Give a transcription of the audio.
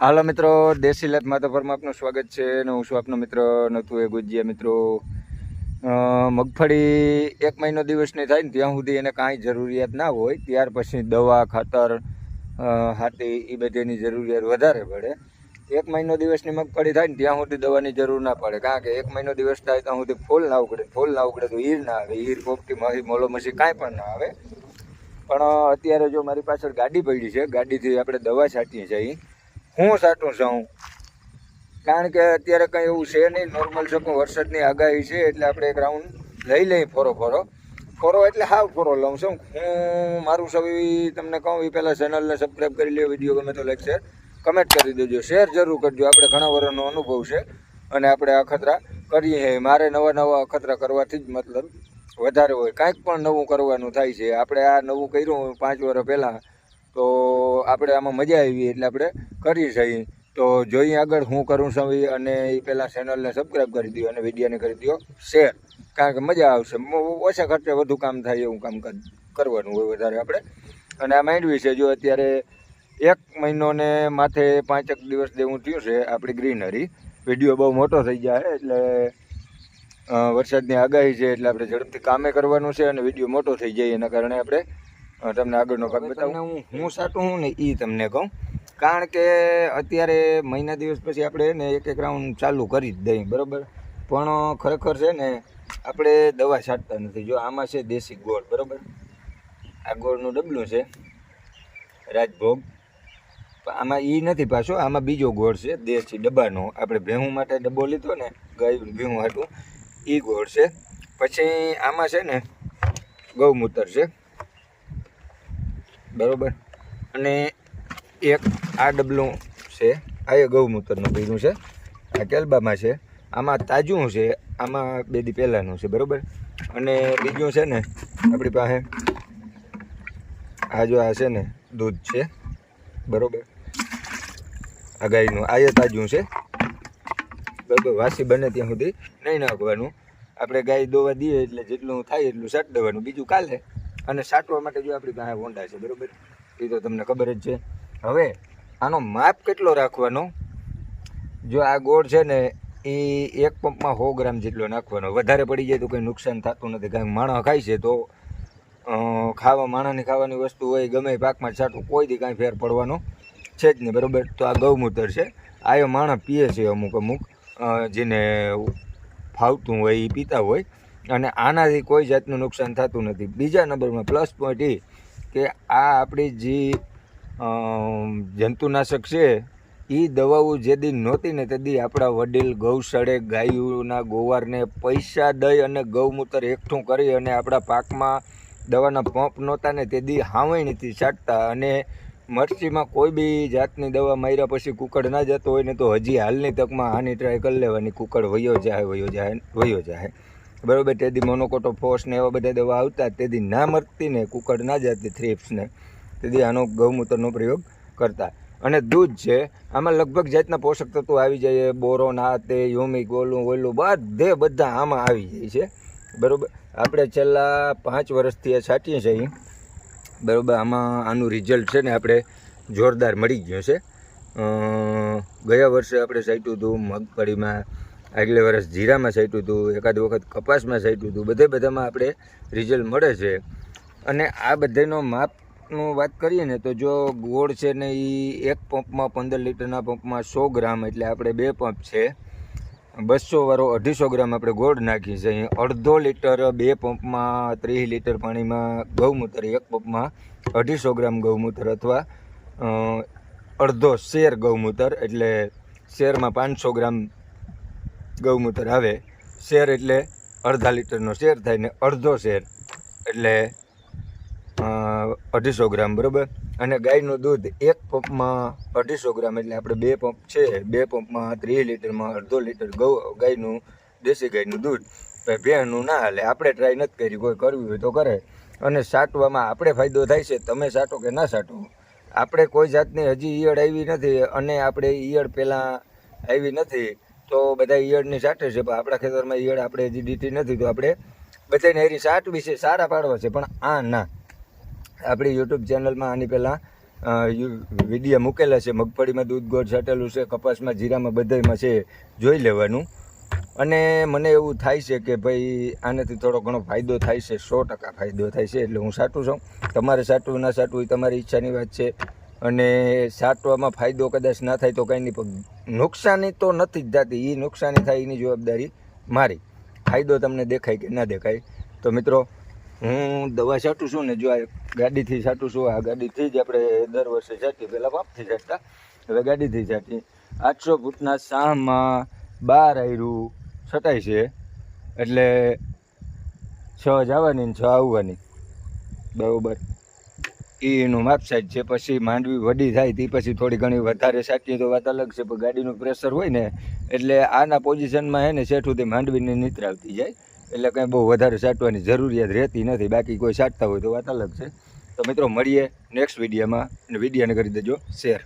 હાલો મિત્રો, દેશી લત માતા આપનું સ્વાગત છે અને હું છું આપનો મિત્ર નતું એ ગુજિયા મિત્રો મગફળી એક મહિનો દિવસની થાય ને ત્યાં સુધી એને કાંઈ જરૂરિયાત ના હોય, ત્યાર પછી દવા, ખાતર હાથી એ બધીની જરૂરિયાત વધારે પડે. એક મહિનો દિવસની મગફળી થાય ને ત્યાં સુધી દવાની જરૂર ના પડે, કારણ કે એક મહિનો દિવસ થાય ત્યાં સુધી ફૂલ ના ઉકળે ફૂલ ના ઉકળે તો ઈર ના આવે, ઈર પોપટી મહી, મોલો મસી કાંઈ પણ ના આવે. પણ અત્યારે જો મારી પાછળ ગાડી પડી છે, ગાડીથી આપણે દવા છાંટીએ છીએ હું સાટું છું કારણ કે અત્યારે કંઈ એવું છે નહીં નોર્મલ પણ વરસાદની આગાહી છે, એટલે આપણે એક રાઉન્ડ લઈ લઈએ ફોરો ફોરો. ફોરો એટલે હાવ ફોરો લઉં છું. હું મારું સૌ તમને કહું, એ પહેલાં ચેનલને સબસ્ક્રાઈબ કરી લ્યો વીડિયો ગમે તો લાઈક શેર કમેન્ટ કરી દેજો. શેર જરૂર કરજો. આપણે ઘણા વર્ષનો અનુભવ છે અને આપણે અખતરા કરીએ છીએ. મારે નવા નવા અખતરા કરવાથી જ મતલબ વધારે હોય. કાંઈક પણ નવું કરવાનું થાય છે. આપણે આ નવું કર્યું પાંચ વર્ષ પહેલાં તો આપણે આમાં મજા આવી એટલે આપણે કરી શકીએ. તો જોઈએ આગળ હું કરું છું અને એ પહેલાં ચેનલને સબસ્ક્રાઈબ કરી દો અને વિડીયોને કરી દો શેર કારણ કે મજા આવશે. ઓછા ખર્ચે વધુ કામ થાય એવું કામ કરવાનું હોય વધારે આપણે. અને આ માંડવી છે. જો અત્યારે એક મહિનો ને માથે પાંચેક દિવસ જેવું થયું છે આપણી ગ્રીનરી. વીડિયો બહુ મોટો થઈ જાય એટલે વરસાદની આગાહી છે એટલે આપણે ઝડપથી કામે કરવાનું છે અને વીડિયો મોટો થઈ જાય એના કારણે આપણે તમને આગળનો ભાગ બતાવું. હું હું સાટું હું ને એ તમને કહું. કારણ કે અત્યારે મહિના દિવસ પછી આપણે ને એક એક રાઉન્ડ ચાલુ કરી જ દઈએ બરાબર? પણ ખરેખર છે ને આપણે દવા છાંટતા નથી. જો આમાં છે દેશી ગોળ બરાબર? આ ગોળનું ડબલું છે રાજભોગ. આમાં એ નથી પાછો આમાં બીજો ગોળ છે દેશી ડબ્બાનો. આપણે ભેહું માટે ડબ્બો લીધો ને ગાય ભેહું હાટું એ ગોળ છે. પછી આમાં છે ને ગૌમૂત્ર છે. બરોબર. અને એક આ ડબલું છે, આ એ ગૌમૂત્રનું પીરું છે, આ કેલબામાં છે, આમાં તાજું છે, આમાં બે દી પહેલાંનું છે, બરાબર? અને બીજું છે ને, આપણી પાસે આ જો આ છે ને, દૂધ છે, બરાબર? આ ગાયનું, આ એ તાજું છે. બરાબર, વાસી બને ત્યાં સુધી નહીં નાખવાનું. આપણે ગાય દોવા દઈએ એટલે જેટલું થાય એટલું સાટ દેવાનું. બીજું કાલે અને સાટવા માટે જો આપણી પાસે હોંડા છે, બરાબર? એ તો તમને ખબર જ છે. હવે, આનો માપ કેટલો રાખવાનો? જો આ ગોળ છે ને, એ એક પંપમાં સો ગ્રામ જેટલો નાખવાનો. વધારે પડી જાય તો કંઈ નુકસાન થતું નથી. કારણ માણસ ખાય છે તો ખાવા, માણસની ખાવાની વસ્તુ હોય, ગમે પાકમાં છાંટવું કોઈ દી કાંઈ ફેર પડવાનો છે જ નહીં, બરોબર? તો આ ગૌમૂત્ર છે. આ એ માણસ પીએ છે અમુક અમુક જેને ફાવતું હોય એ પીતા હોય. અને આનાથી કોઈ જાતનું નુકસાન થતું નથી. બીજા નંબરમાં પ્લસ પોઈન્ટ એ કે આ આપણી જે જંતુનાશક છે એ દવાઓ જે દી નહોતી ને તે દી આપણા વડીલ ગૌશાળે ગાયોના ગોવારને પૈસા દઈ અને ગૌમૂત્ર એકઠું કરી અને આપણા પાકમાં દવાના પંપ નહોતા ને તે દી હાવણીથી છાંટતા અને મરચીમાં કોઈ બી જાતની દવા માર્યા પછી કુકડ ના જતો હોય ને તો હજી હાલની તકમાં આની ટ્રાય કરી લેવાની. કુકડ વયો જાય વયો જાય વયો જાય. બરોબર, તેથી મોનોકોટો ફોસ ને એવા બધા દવા આવતા, તેથી ના મરતી ને કુકડ ના જતી થ્રીપ્સને તેથી આનો ગૌમૂત્રનો પ્રયોગ કરતા. અને દૂધ છે, આમાં લગભગ જાતના પોષક તત્વો આવી જાય બોરોન, આ તે, યુમિક, ઓલું ઓલું, બધે બધા આમાં આવી જાય છે. બરાબર, આપણે છેલ્લા પાંચ વર્ષથી આ છાંટીએ છીએ બરાબર, આમાં આનું રિઝલ્ટ છે ને આપણે જોરદાર મળી ગયું છે. ગયા વર્ષે આપણે સાચું હતું મગફળીમાં આગલે વર્ષ જીરામાં સાટ્યું હતું, એકાદ વખત કપાસમાં સાટ્યું હતું, બધે બધામાં આપણે રિઝલ્ટ મળે છે. અને આ બધાનો માપનું વાત કરીએ ને તો જો ગોળ છે ને એ એક પંપમાં પંદર લીટરના પંપમાં સો ગ્રામ એટલે આપણે બે પંપ છે. બસો વાળો અઢીસો ગ્રામ આપણે ગોળ નાખીએ છીએ અહીં અડધો લીટર બે પંપમાં ત્રીસ લીટર પાણીમાં ગૌમૂત્ર, એક પંપમાં અઢીસો ગ્રામ ગૌમૂત્ર અથવા અડધો શેર ગૌમૂત્ર એટલે શેરમાં પાંચસો ગ્રામ ગૌમૂત્ર આવે, શેર એટલે અડધા લીટરનો શેર થાય ને અડધો શેર. એટલે અઢીસો ગ્રામ, બરાબર? અને ગાયનું દૂધ એક પંપમાં અઢીસો ગ્રામ એટલે આપણે બે પંપ છે. બે પંપમાં ત્રીસ લીટરમાં અડધો લીટર ગૌ, ગાયનું, દેશી ગાયનું દૂધ. ભેણનું ના હાલે. આપણે ટ્રાય નથી કરી. કોઈ કરવી હોય તો કરે. અને સાટવામાં આપણે ફાયદો થાય છે. તમે સાટો કે ના સાટો. આપણે કોઈ જાતની હજી ઈયળ આવી નથી અને આપણે ઈયળ પહેલાં આવી નથી. તો બધા ઈયળની સાટે છે, પણ આપણા ખેતરમાં ઈયળ આપણે હજી દીધી નથી, તો આપણે બધાને એરી સાટ વિશે સારા પાડવા છે, પણ આ ના. આપણી યુટ્યુબ ચેનલમાં આની પહેલાં વીડિયો મૂકેલા છે, મગફળીમાં દૂધ ગોળ છાટેલું છે, કપાસમાં જીરામાં બધામાં છે, જોઈ લેવાનું. અને મને એવું થાય છે કે ભાઈ, આનાથી થોડો ઘણો ફાયદો થાય છે, સો ટકા ફાયદો થાય છે, એટલે હું સાટું છું. તમારે સાટું ના સાટવું એ તમારી ઈચ્છાની વાત છે. અને સાટવામાં ફાયદો કદાચ ના થાય તો કંઈની પણ નુકસાની તો નથી જ થતી એ નુકસાની થાય, એની જવાબદારી મારી. ફાયદો તમને દેખાય કે ના દેખાય? તો મિત્રો, હું દવા છાંટું છું ને, જો આ ગાડીથી છાંટું છું, આ ગાડીથી જ આપણે દર વર્ષે છાંટીએ, પહેલાં પંપથી છાંટતા, હવે ગાડીથી છાંટીએ. આઠસો ફૂટના સામાં બાર આયરું છટાય છે, એટલે છ જવાની ને છ આવવાની. બરાબર. એનું માપ સાઈડ છે, પછી માંડવી વડી થાય, તે પછી થોડી ઘણી વધારે સાચી તો વાત અલગ છે, પણ ગાડીનું પ્રેશર હોય ને, એટલે આના પોઝિશનમાં હે ને, શેઠું તે માંડવીને નિતરાવતી જાય, એટલે કંઈ બહુ વધારે સાટવાની જરૂરિયાત રહેતી નથી, બાકી કોઈ સાટતા હોય તો વાત અલગ છે. તો મિત્રો, મળીએ નેક્સ્ટ વિડીયોમાં, અને વિડીયોને કરી દેજો શેર.